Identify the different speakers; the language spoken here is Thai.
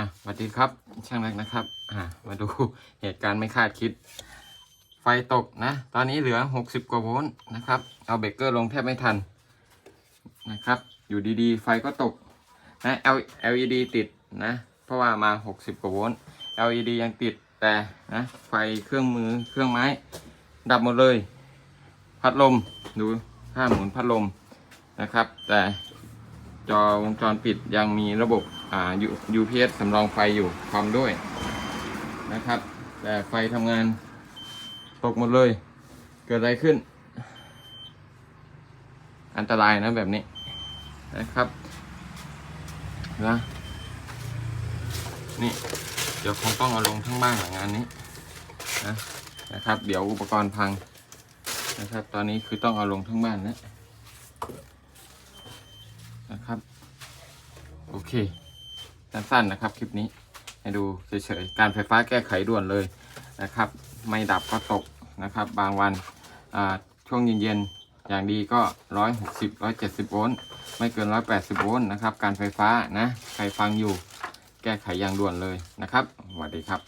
Speaker 1: อะสวัสดีครับ ช่างแรกนะครับ อ่ามาดูเหตุการณ์ไม่คาดคิด ไฟตกนะ ตอนนี้เหลือ 60 กว่าโวลต์นะครับ เอาเบรกเกอร์ลงแทบไม่ทันนะครับ อยู่ดีๆ ไฟก็ตกนะ LED ติดนะ เพราะว่ามา 60 กว่าโวลต์ LED ยังติดแต่นะไฟเครื่องมือเครื่องไม้ ดับหมดเลย พัดลมดูค่าหมุนพัดลมนะครับ แต่ จอวงจรปิดยังมีระบบอ่า UPS สำรองไฟอยู่พร้อมด้วยนะครับ แต่ไฟทำงานตกหมดเลย เกิดอะไรขึ้น อันตรายนะแบบนี้นะครับนะนี่ เดี๋ยวคงต้องเอาลงทั้งบ้านหลังงานนี้นะนะครับ เดี๋ยวอุปกรณ์พังนะครับ ตอนนี้คือต้องเอาลงทั้งบ้านนะ นะครับ โอเค สั้นๆนะครับ คลิปนี้ ให้ดูเฉยๆ การไฟฟ้าแก้ไขด่วนเลยนะครับ ไม่ดับก็ตกนะครับ บางวันช่วงเย็นๆ อย่างดีก็ 160 170 โวลต์ ไม่เกิน 180 โวลต์นะครับ การไฟฟ้านะ ใครฟังอยู่ แก้ไขอย่างด่วนเลยนะครับสวัสดีครับ